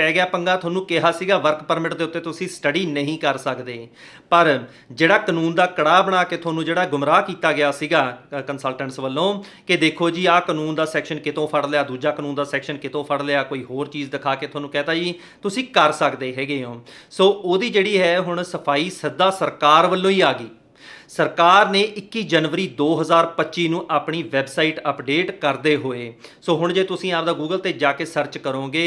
ਪੈ ਗਿਆ ਪੰਗਾ, ਤੁਹਾਨੂੰ ਕਿਹਾ ਸੀਗਾ ਵਰਕ ਪਰਮਿਟ ਦੇ ਉੱਤੇ ਤੁਸੀਂ ਸਟੱਡੀ ਨਹੀਂ ਕਰ ਸਕਦੇ। ਪਰ ਜਿਹੜਾ ਕਾਨੂੰਨ ਦਾ ਕੜਾ ਬਣਾ ਕੇ ਤੁਹਾਨੂੰ ਜਿਹੜਾ ਗੁੰਮਰਾਹ ਕੀਤਾ ਗਿਆ ਸੀਗਾ ਕੰਸਲਟੈਂਟਸ ਵੱਲੋਂ, ਕਿ ਦੇਖੋ ਜੀ, ਆਹ ਕਾਨੂੰਨ ਦਾ ਸੈਕਸ਼ਨ ਕਿਤੋਂ ਫੜ ਲਿਆ, ਦੂਜਾ ਕਾਨੂੰਨ ਦਾ ਸੈਕਸ਼ਨ ਕਿਤੋਂ ਫੜ ਲਿਆ, ਕੋਈ ਹੋਰ ਚੀਜ਼ ਦਿਖਾ ਕੇ ਤੁਹਾਨੂੰ ਕਹਤਾ ਜੀ, ਤੁਸੀਂ ਕਰ ਸਕਦੇ ਹੈਗੇ ਹੋ। ਸੋ ਉਹਦੀ ਜਿਹੜੀ ਹੈ ਹੁਣ ਸਫ਼ਾਈ ਸਿੱਧਾ ਸਰਕਾਰ ਵੱਲੋਂ ਹੀ ਆ ਗਈ। ਸਰਕਾਰ ਨੇ 21 ਜਨਵਰੀ 2025 ਨੂੰ ਆਪਣੀ ਵੈਬਸਾਈਟ ਅਪਡੇਟ ਕਰਦੇ ਹੋਏ, ਸੋ ਹੁਣ ਜੇ ਤੁਸੀਂ ਆਪਦਾ ਗੂਗਲ ਤੇ ਜਾ ਕੇ ਸਰਚ ਕਰੋਗੇ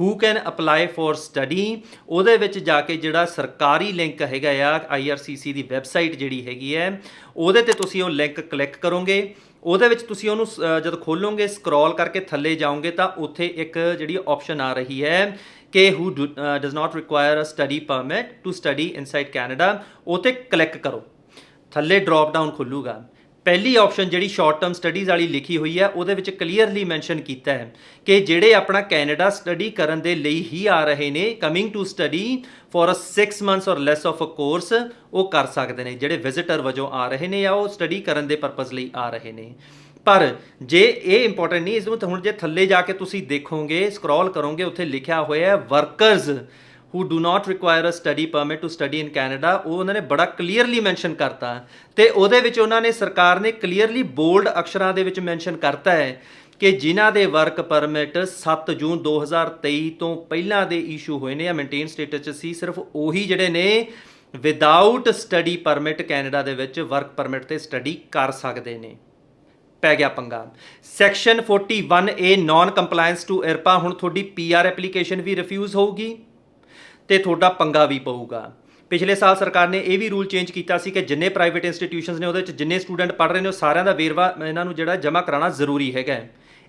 who can apply for study ਉਹਦੇ ਵਿੱਚ ਜਾ ਕੇ ਜਿਹੜਾ ਸਰਕਾਰੀ ਲਿੰਕ ਹੈਗਾ ਆ IRCC ਦੀ ਵੈਬਸਾਈਟ ਜਿਹੜੀ ਹੈਗੀ ਹੈ, ਉਹਦੇ ਤੇ ਤੁਸੀਂ ਉਹ ਲਿੰਕ ਕਲਿੱਕ ਕਰੋਗੇ। ਉਹਦੇ ਵਿੱਚ ਤੁਸੀਂ ਉਹਨੂੰ ਸ- ਜਦ ਖੋਲੋਗੇ ਸਕਰੋਲ ਕਰਕੇ ਥੱਲੇ ਜਾਓਗੇ ਤਾਂ ਉੱਥੇ ਇੱਕ ਜਿਹੜੀ ਆਪਸ਼ਨ ਆ ਰਹੀ ਹੈ ਕਿ who does not require a study permit to study inside Canada ਉਤੇ ਕਲਿੱਕ ਕਰੋ। ਥੱਲੇ ਡ੍ਰੌਪ ਡਾਊਨ ਖੁੱਲੂਗਾ। ਪਹਿਲੀ ਆਪਸ਼ਨ ਜਿਹੜੀ ਸ਼ਾਰਟ ਟਰਮ ਸਟੱਡੀਜ਼ ਵਾਲੀ ਲਿਖੀ ਹੋਈ ਹੈ, ਉਹਦੇ ਵਿੱਚ ਕਲੀਅਰਲੀ ਮੈਂਸ਼ਨ ਕੀਤਾ ਹੈ ਕਿ ਜਿਹੜੇ ਆਪਣਾ ਕੈਨੇਡਾ ਸਟੱਡੀ ਕਰਨ ਦੇ ਲਈ ਹੀ ਆ ਰਹੇ ਨੇ coming to study four a 6 months or less of a course ਉਹ ਕਰ ਸਕਦੇ ਨੇ, ਜਿਹੜੇ ਵਿਜ਼ਿਟਰ ਵਜੋਂ ਆ ਰਹੇ ਨੇ ਜਾਂ ਉਹ ਸਟੱਡੀ ਕਰਨ ਦੇ ਪਰਪਸ ਲਈ ਆ ਰਹੇ ਨੇ। ਪਰ ਜੇ ਇਹ ਇੰਪੋਰਟੈਂਟ ਨਹੀਂ, ਇਸ ਨੂੰ ਹੁਣ ਜੇ ਥੱਲੇ ਜਾ ਕੇ ਤੁਸੀਂ ਦੇਖੋਗੇ ਸਕਰੋਲ ਕਰੋਗੇ, ਉੱਥੇ ਲਿਖਿਆ ਹੋਇਆ ਹੈ workers who do not require a study permit to study in Canada, ਉਹ ਉਹਨਾਂ ਨੇ ਬੜਾ ਕਲੀਅਰਲੀ ਮੈਂਸ਼ਨ ਕਰਤਾ। ਤੇ ਉਹਦੇ ਵਿੱਚ ਉਹਨਾਂ ਨੇ ਸਰਕਾਰ ਨੇ ਕਲੀਅਰਲੀ ਬੋਲਡ ਅਕਸ਼ਰਾਂ ਦੇ ਵਿੱਚ ਮੈਂਸ਼ਨ ਕਰਤਾ ਹੈ ਕਿ ਜਿਨ੍ਹਾਂ ਦੇ ਵਰਕ ਪਰਮਿਟ 7 ਜੂਨ 2023 ਤੋਂ ਪਹਿਲਾਂ ਦੇ ਇਸ਼ੂ ਹੋਏ ਨੇ, ਜਾਂ ਮੇਨਟੇਨ ਸਟੇਟਸ 'ਚ ਸੀ, ਸਿਰਫ ਉਹੀ ਜਿਹੜੇ ਨੇ ਵਿਦਆਊਟ ਸਟੱਡੀ ਪਰਮਿਟ ਕੈਨੇਡਾ ਦੇ ਵਿੱਚ ਵਰਕ ਪਰਮਿਟ ਤੇ ਸਟੱਡੀ ਕਰ ਸਕਦੇ ਨੇ। ਪੈ ਗਿਆ ਪੰਗਾ। Section 41A non compliance to IRPA ਹੁਣ ਤੁਹਾਡੀ ਪੀਆਰ ਐਪਲੀਕੇਸ਼ਨ ਵੀ ਰਿਫਿਊਜ਼ ਹੋਊਗੀ। ਤੇ ਤੁਹਾਡਾ ਪੰਗਾ ਵੀ ਪਊਗਾ। ਪਿਛਲੇ ਸਾਲ ਸਰਕਾਰ ਨੇ ਇਹ ਵੀ ਰੂਲ ਚੇਂਜ ਕੀਤਾ ਸੀ ਕਿ ਜਿੰਨੇ ਪ੍ਰਾਈਵੇਟ ਇੰਸਟੀਟਿਊਸ਼ਨਸ ਨੇ ਉਹਦੇ ਵਿੱਚ ਜਿੰਨੇ ਸਟੂਡੈਂਟ ਪੜ੍ਹ ਰਹੇ ਨੇ, ਉਹ ਸਾਰਿਆਂ ਦਾ ਵੇਰਵਾ ਇਹਨਾਂ ਨੂੰ ਜਿਹੜਾ ਜਮ੍ਹਾਂ ਕਰਾਉਣਾ ਜ਼ਰੂਰੀ ਹੈਗਾ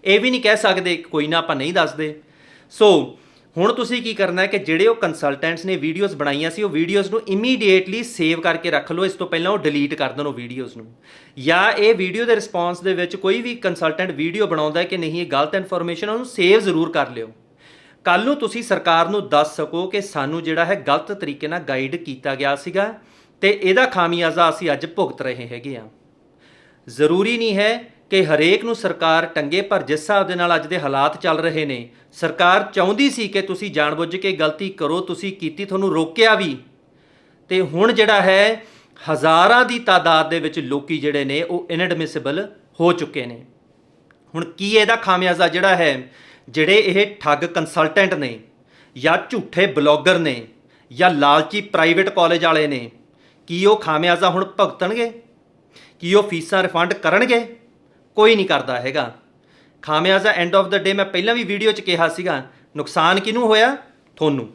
ਇਹ ਵੀ ਨਹੀਂ ਕਹਿ ਸਕਦੇ, ਕੋਈ ਨਾ ਆਪਾਂ ਨਹੀਂ ਦੱਸਦੇ। ਸੋ ਹੁਣ ਤੁਸੀਂ ਕੀ ਕਰਨਾ ਹੈ ਕਿ ਜਿਹੜੇ ਉਹ ਕੰਸਲਟੈਂਟਸ ਨੇ ਵੀਡੀਓਜ਼ ਬਣਾਈਆਂ ਸੀ, ਉਹ ਵੀਡੀਓਜ਼ ਨੂੰ ਇਮੀਡੀਏਟਲੀ ਸੇਵ ਕਰਕੇ ਰੱਖ ਲਓ, ਇਸ ਤੋਂ ਪਹਿਲਾਂ ਉਹ ਡਿਲੀਟ ਕਰ ਦੇਣ ਉਹ ਵੀਡੀਓਜ਼ ਨੂੰ। ਜਾਂ ਇਹ ਵੀਡੀਓ ਦੇ ਰਿਸਪੌਂਸ ਦੇ ਵਿੱਚ ਕੋਈ ਵੀ ਕੰਸਲਟੈਂਟ ਵੀਡੀਓ ਬਣਾਉਂਦਾ ਹੈ ਕਿ ਨਹੀਂ, ਇਹ ਗਲਤ ਇਨਫੋਰਮੇਸ਼ਨ ਉਹਨੂੰ ਸੇਵ ਜ਼ਰੂਰ ਕਰ ਲਿਓ। ਕੱਲ ਨੂੰ ਤੁਸੀਂ ਸਰਕਾਰ ਨੂੰ ਦੱਸ ਸਕੋ ਕਿ ਸਾਨੂੰ ਜਿਹੜਾ ਹੈ ਗਲਤ ਤਰੀਕੇ ਨਾਲ ਗਾਈਡ ਕੀਤਾ ਗਿਆ ਸੀਗਾ ਤੇ ਇਹਦਾ ਖਾਮਿਆਜ਼ਾ ਅਸੀਂ ਅੱਜ ਭੁਗਤ ਰਹੇ ਹੈਗੇ ਆ ਜ਼ਰੂਰੀ ਨਹੀਂ ਹੈ ਕਿ ਹਰੇਕ ਨੂੰ ਸਰਕਾਰ ਟੰਗੇ, ਪਰ ਜਿਸ ਹਿਸਾਬ ਦੇ ਨਾਲ ਅੱਜ ਦੇ ਹਾਲਾਤ ਚੱਲ ਰਹੇ ਨੇ, ਸਰਕਾਰ ਚਾਹੁੰਦੀ ਸੀ ਕਿ ਤੁਸੀਂ ਜਾਣਬੁੱਝ ਕੇ ਗਲਤੀ ਕਰੋ, ਤੁਸੀਂ ਕੀਤੀ, ਤੁਹਾਨੂੰ ਰੋਕਿਆ ਵੀ। ਤੇ ਹੁਣ ਜਿਹੜਾ ਹੈ, ਹਜ਼ਾਰਾਂ ਦੀ ਤਾਦਾਦ ਦੇ ਵਿੱਚ ਲੋਕੀ ਜਿਹੜੇ ਨੇ, ਉਹ ਇਨਐਡਮਿਸਿਬਲ ਹੋ ਚੁੱਕੇ ਨੇ। ਹੁਣ ਕੀ ਇਹਦਾ ਖਾਮਿਆਜ਼ਾ ਜਿਹੜਾ ਹੈ ਜਿਹੜੇ ਇਹ ਠੱਗ ਕੰਸਲਟੈਂਟ ਨੇ ਜਾਂ ਝੂਠੇ ਬਲੌਗਰ ਨੇ ਜਾਂ ਲਾਲਚੀ ਪ੍ਰਾਈਵੇਟ ਕਾਲਜ ਵਾਲੇ ਨੇ, ਕੀ ਉਹ ਖਾਮਿਆਜ਼ਾ ਹੁਣ ਭੁਗਤਣਗੇ? ਕੀ ਉਹ ਫੀਸਾਂ ਰਿਫੰਡ ਕਰਨਗੇ? ਕੋਈ ਨਹੀਂ ਕਰਦਾ ਹੈਗਾ। ਖਾਮਿਆਜ਼ਾ ਐਂਡ ਆਫ ਦਾ ਡੇ ਮੈਂ ਪਹਿਲਾਂ ਵੀ ਵੀਡੀਓ 'ਚ ਕਿਹਾ ਸੀਗਾ, ਨੁਕਸਾਨ ਕਿਹਨੂੰ ਹੋਇਆ? ਤੁਹਾਨੂੰ।